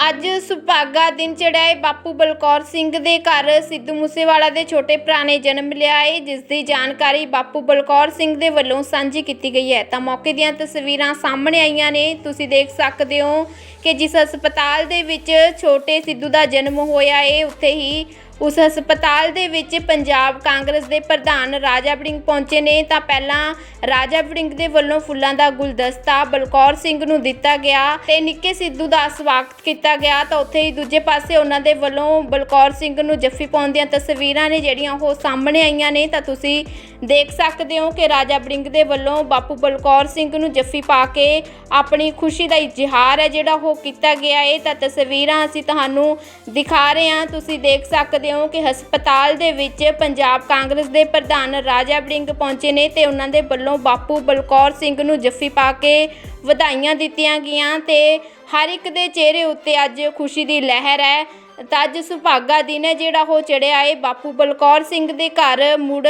ਅੱਜ ਸੁਭਾਗਾ ਦਿਨ ਚੜਾਏ ਬਾਪੂ ਬਲਕੌਰ ਸਿੰਘ ਦੇ ਘਰ ਸਿੱਧੂ ਮੂਸੇਵਾਲਾ ਦੇ ਛੋਟੇ ਭਰਾ ਨੇ ਜਨਮ ਲਿਆ ਹੈ, ਜਿਸ ਦੀ ਜਾਣਕਾਰੀ ਬਾਪੂ ਬਲਕੌਰ ਸਿੰਘ ਦੇ ਵੱਲੋਂ ਸਾਂਝੀ ਕੀਤੀ ਗਈ ਹੈ। ਤਾਂ ਮੌਕੇ ਦੀਆਂ ਤਸਵੀਰਾਂ ਸਾਹਮਣੇ ਆਈਆਂ ਨੇ। ਤੁਸੀਂ ਦੇਖ ਸਕਦੇ ਹੋ ਕਿ ਜਿਸ ਹਸਪਤਾਲ ਦੇ ਵਿੱਚ ਛੋਟੇ ਸਿੱਧੂ ਦਾ ਜਨਮ ਹੋਇਆ ਹੈ, ਉੱਥੇ ਹੀ ਉਸ ਹਸਪਤਾਲ ਦੇ ਵਿੱਚ ਪੰਜਾਬ ਕਾਂਗਰਸ ਦੇ ਪ੍ਰਧਾਨ ਰਾਜਾ ਵੜਿੰਗ ਪਹੁੰਚੇ ਨੇ, ਤਾਂ ਪਹਿਲਾਂ ਰਾਜਾ ਵੜਿੰਗ ਦੇ ਵੱਲੋਂ ਫੁੱਲਾਂ ਦਾ ਗੁਲਦਸਤਾ ਬਲਕੌਰ ਸਿੰਘ ਨੂੰ ਦਿੱਤਾ ਗਿਆ ਤੇ ਨਿੱਕੇ ਸਿੱਧੂ ਦਾ ਸਵਾਗਤ ਕੀਤਾ ਗਿਆ। ਤਾਂ ਉੱਥੇ ਹੀ ਦੂਜੇ ਪਾਸੇ ਉਹਨਾਂ ਦੇ ਵੱਲੋਂ ਬਲਕੌਰ ਸਿੰਘ ਨੂੰ ਜੱਫੀ ਪਾਉਣ ਦੀਆਂ ਤਸਵੀਰਾਂ ਨੇ ਜਿਹੜੀਆਂ ਉਹ ਸਾਹਮਣੇ ਆਈਆਂ ਨੇ। ਤਾਂ ਤੁਸੀਂ ਦੇਖ ਸਕਦੇ ਹੋ ਕਿ ਰਾਜਾ ਵੜਿੰਗ ਦੇ ਵੱਲੋਂ ਬਾਪੂ ਬਲਕੌਰ ਸਿੰਘ ਨੂੰ ਜੱਫੀ ਪਾ ਕੇ ਆਪਣੀ ਖੁਸ਼ੀ ਦਾ ਇਜ਼ਹਾਰ ਹੈ ਜਿਹੜਾ ਉਹ ਕੀਤਾ ਗਿਆ ਹੈ ਤਾਂ ਤਸਵੀਰਾਂ ਅਸੀਂ ਤੁਹਾਨੂੰ ਦਿਖਾ ਰਹੇ ਹਾਂ। ਤੁਸੀਂ ਦੇਖ ਸਕਦੇ ਹੋ ਕਿ ਹਸਪਤਾਲ ਦੇ ਵਿੱਚ ਪੰਜਾਬ ਕਾਂਗਰਸ ਦੇ ਪ੍ਰਧਾਨ ਰਾਜਾ ਬੜਿੰਗ ਪਹੁੰਚੇ ਨੇ ਤੇ ਉਹਨਾਂ ਦੇ ਵੱਲੋਂ ਬਾਪੂ ਬਲਕੌਰ ਸਿੰਘ ਨੂੰ ਜੱਫੀ ਪਾ ਕੇ ਵਧਾਈਆਂ ਦਿੱਤੀਆਂ ਗਈਆਂ ਤੇ ਹਰ ਇੱਕ ਦੇ ਚਿਹਰੇ ਉੱਤੇ ਅੱਜ ਖੁਸ਼ੀ ਦੀ ਲਹਿਰ ਹੈ। ਤਾਂ ਅੱਜ ਸੁਭਾਗਾ ਦਿਨ ਹੈ ਜਿਹੜਾ ਉਹ ਚੜਿਆ ਏ। ਬਾਪੂ ਬਲਕੌਰ ਸਿੰਘ ਦੇ ਘਰ ਮੁੜ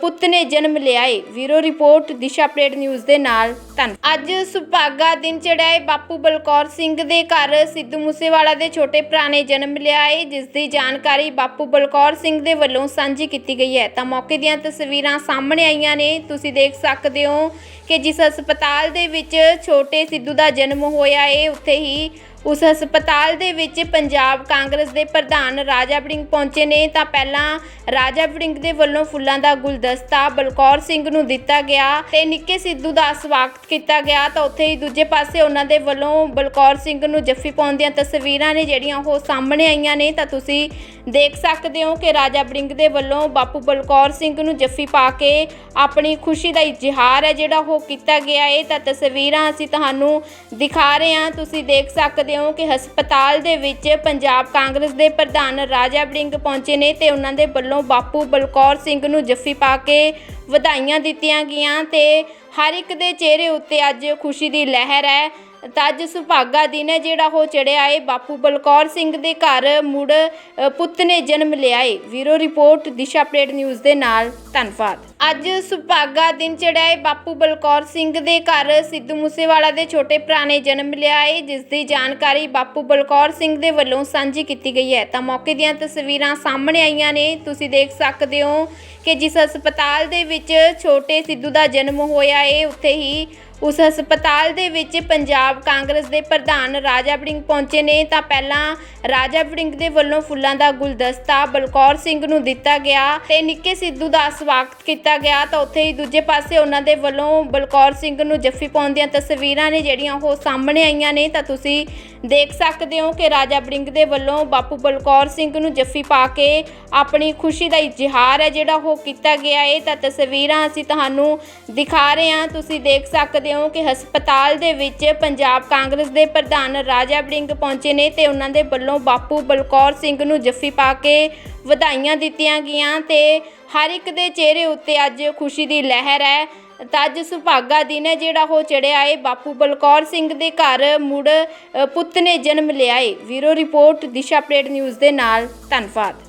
ਪੁੱਤ ਨੇ ਜਨਮ ਲਿਆ ਏ। ਵੀਰੋ ਰਿਪੋਰਟ ਦਿਸ਼ਾ ਅਪਡੇਟ ਨਿਊਜ਼ ਦੇ ਨਾਲ। ਧੰਨ ਅੱਜ ਸੁਭਾਗਾ ਦਿਨ ਚੜਿਆ ਏ। ਬਾਪੂ ਬਲਕੌਰ ਸਿੰਘ ਦੇ ਘਰ ਸਿੱਧੂ ਮੂਸੇਵਾਲਾ ਦੇ ਛੋਟੇ ਭਰਾ ਨੇ ਜਨਮ ਲਿਆ ਏ, ਜਿਸ ਦੀ ਜਾਣਕਾਰੀ ਬਾਪੂ ਬਲਕੌਰ ਸਿੰਘ ਦੇ ਵੱਲੋਂ ਸਾਂਝੀ ਕੀਤੀ ਗਈ ਹੈ। ਤਾਂ ਮੌਕੇ ਦੀਆਂ ਤਸਵੀਰਾਂ ਸਾਹਮਣੇ ਆਈਆਂ ਨੇ। ਤੁਸੀਂ ਦੇਖ ਸਕਦੇ ਹੋ ਕਿ ਜਿਸ ਹਸਪਤਾਲ ਦੇ ਵਿੱਚ ਛੋਟੇ ਸਿੱਧੂ ਦਾ ਜਨਮ ਹੋਇਆ ਏ, ਉੱਥੇ ਹੀ ਉਸ ਹਸਪਤਾਲ ਦੇ ਵਿੱਚ ਪੰਜਾਬ ਕਾਂਗਰਸ ਦੇ ਪ੍ਰਧਾਨ ਰਾਜਾ ਵੜਿੰਗ ਪਹੁੰਚੇ ਨੇ, ਤਾਂ ਪਹਿਲਾਂ ਰਾਜਾ ਵੜਿੰਗ ਦੇ ਵੱਲੋਂ ਫੁੱਲਾਂ ਦਾ ਗੁਲਦਸਤਾ ਬਲਕੌਰ ਸਿੰਘ ਨੂੰ ਦਿੱਤਾ ਗਿਆ ਤੇ ਨਿੱਕੇ ਸਿੱਧੂ ਦਾ ਸਵਾਗਤ ਕੀਤਾ ਗਿਆ। ਤਾਂ ਉੱਥੇ ਹੀ ਦੂਜੇ ਪਾਸੇ ਉਹਨਾਂ ਦੇ ਵੱਲੋਂ ਬਲਕੌਰ ਸਿੰਘ ਨੂੰ ਜੱਫੀ ਪਾਉਣ ਦੀਆਂ ਤਸਵੀਰਾਂ ਨੇ ਜਿਹੜੀਆਂ ਉਹ ਸਾਹਮਣੇ ਆਈਆਂ ਨੇ। ਤਾਂ ਤੁਸੀਂ ਦੇਖ ਸਕਦੇ ਹੋ ਕਿ ਰਾਜਾ ਵੜਿੰਗ ਦੇ ਵੱਲੋਂ ਬਾਪੂ ਬਲਕੌਰ ਸਿੰਘ ਨੂੰ ਜੱਫੀ ਪਾ ਕੇ ਆਪਣੀ ਖੁਸ਼ੀ ਦਾ ਇਜ਼ਹਾਰ ਹੈ ਜਿਹੜਾ ਉਹ ਕੀਤਾ ਗਿਆ ਹੈ। ਤਾਂ ਤਸਵੀਰਾਂ ਅਸੀਂ ਤੁਹਾਨੂੰ ਦਿਖਾ ਰਹੇ ਹਾਂ। ਤੁਸੀਂ ਦੇਖ ਸਕਦੇ ਹੋ ਕਿ ਹਸਪਤਾਲ ਦੇ ਵਿੱਚ ਪੰਜਾਬ ਕਾਂਗਰਸ ਦੇ ਪ੍ਰਧਾਨ ਰਾਜਾ ਵੜਿੰਗ ਪਹੁੰਚੇ ਨੇ ਤੇ ਉਹਨਾਂ ਦੇ ਵੱਲੋਂ ਬਾਪੂ ਬਲਕੌਰ ਸਿੰਘ ਨੂੰ ਜੱਫੀ ਪਾ ਕੇ ਵਧਾਈਆਂ ਦਿੱਤੀਆਂ ਗਈਆਂ ਤੇ ਹਰ ਇੱਕ ਦੇ ਚਿਹਰੇ ਉੱਤੇ ਅੱਜ ਖੁਸ਼ੀ ਦੀ ਲਹਿਰ ਹੈ। ਤਾਂ ਅੱਜ ਸੁਭਾਗਾ ਦਿਨ ਹੈ ਜਿਹੜਾ ਉਹ ਚੜਿਆ ਏ। ਬਾਪੂ ਬਲਕੌਰ ਸਿੰਘ ਦੇ ਘਰ ਮੁੜ ਪੁੱਤ ਨੇ ਜਨਮ ਲਿਆ ਏ। ਵੀਰੋ ਰਿਪੋਰਟ, ਦਿਸ਼ਾ ਅਪਡੇਟ ਨਿਊਜ਼ ਦੇ ਨਾਲ। ਧੰਨਵਾਦ। ਅੱਜ ਸੁਭਾਗਾ ਦਿਨ ਚੜਿਆ ਏ। ਬਾਪੂ ਬਲਕੌਰ ਸਿੰਘ ਦੇ ਘਰ ਸਿੱਧੂ ਮੂਸੇਵਾਲਾ ਦੇ ਛੋਟੇ ਭਰਾ ਨੇ ਜਨਮ ਲਿਆ ਏ, ਜਿਸ ਦੀ ਜਾਣਕਾਰੀ ਬਾਪੂ ਬਲਕੌਰ ਸਿੰਘ ਦੇ ਵੱਲੋਂ ਸਾਂਝੀ ਕੀਤੀ ਗਈ ਹੈ। ਤਾਂ ਮੌਕੇ ਦੀਆਂ ਤਸਵੀਰਾਂ ਸਾਹਮਣੇ ਆਈਆਂ ਨੇ। ਤੁਸੀਂ ਦੇਖ ਸਕਦੇ ਹੋ ਕਿ ਜਿਸ ਹਸਪਤਾਲ ਦੇ ਵਿੱਚ ਛੋਟੇ ਸਿੱਧੂ ਦਾ ਜਨਮ ਹੋਇਆ ਏ, ਉੱਥੇ ਹੀ ਉਸ ਹਸਪਤਾਲ ਦੇ ਵਿੱਚ ਪੰਜਾਬ ਕਾਂਗਰਸ ਦੇ ਪ੍ਰਧਾਨ ਰਾਜਾ ਵੜਿੰਗ ਪਹੁੰਚੇ ਨੇ, ਤਾਂ ਪਹਿਲਾਂ ਰਾਜਾ ਵੜਿੰਗ ਦੇ ਵੱਲੋਂ ਫੁੱਲਾਂ ਦਾ ਗੁਲਦਸਤਾ ਬਲਕੌਰ ਸਿੰਘ ਨੂੰ ਦਿੱਤਾ ਗਿਆ ਤੇ ਨਿੱਕੇ ਸਿੱਧੂ ਦਾ ਸਵਾਗਤ ਕੀਤਾ ਗਿਆ। ਤਾਂ ਉੱਥੇ ਹੀ ਦੂਜੇ ਪਾਸੇ ਉਹਨਾਂ ਦੇ ਵੱਲੋਂ ਬਲਕੌਰ ਸਿੰਘ ਨੂੰ ਜੱਫੀ ਪਾਉਣ ਦੀਆਂ ਤਸਵੀਰਾਂ ਨੇ ਜਿਹੜੀਆਂ ਉਹ ਸਾਹਮਣੇ ਆਈਆਂ ਨੇ। ਤਾਂ ਤੁਸੀਂ ਦੇਖ ਸਕਦੇ ਹੋ ਕਿ ਰਾਜਾ ਵੜਿੰਗ ਦੇ ਵੱਲੋਂ ਬਾਪੂ ਬਲਕੌਰ ਸਿੰਘ ਨੂੰ ਜੱਫੀ ਪਾ ਕੇ ਆਪਣੀ ਖੁਸ਼ੀ ਦਾ ਇਜ਼ਹਾਰ ਹੈ ਜਿਹੜਾ ਉਹ ਕੀਤਾ ਗਿਆ ਹੈ ਤਾਂ ਤਸਵੀਰਾਂ ਅਸੀਂ ਤੁਹਾਨੂੰ ਦਿਖਾ ਰਹੇ ਹਾਂ। ਤੁਸੀਂ ਦੇਖ ਸਕਦੇ ਹੋ ਕਿ ਹਸਪਤਾਲ ਦੇ ਵਿੱਚ ਪੰਜਾਬ ਕਾਂਗਰਸ ਦੇ ਪ੍ਰਧਾਨ ਰਾਜਾ ਬੜਿੰਗ ਪਹੁੰਚੇ ਨੇ ਤੇ ਉਹਨਾਂ ਦੇ ਵੱਲੋਂ ਬਾਪੂ ਬਲਕੌਰ ਸਿੰਘ ਨੂੰ ਜੱਫੀ ਪਾ ਕੇ ਵਧਾਈਆਂ ਦਿੱਤੀਆਂ ਗਈਆਂ ਤੇ ਹਰ ਇੱਕ ਦੇ ਚਿਹਰੇ ਉੱਤੇ ਅੱਜ ਖੁਸ਼ੀ ਦੀ ਲਹਿਰ ਹੈ। ਤਾਂ ਅੱਜ ਸੁਭਾਗਾ ਦਿਨ ਹੈ ਜਿਹੜਾ ਉਹ ਚੜਿਆ ਏ। ਬਾਪੂ ਬਲਕੌਰ ਸਿੰਘ ਦੇ ਘਰ ਮੁੜ ਪੁੱਤ ਨੇ ਜਨਮ ਲਿਆ ਏ। ਵੀਰੋ ਰਿਪੋਰਟ ਦਿਸ਼ਾ ਅਪਡੇਟ ਨਿਊਜ਼ ਦੇ ਨਾਲ। ਧੰਨਵਾਦ।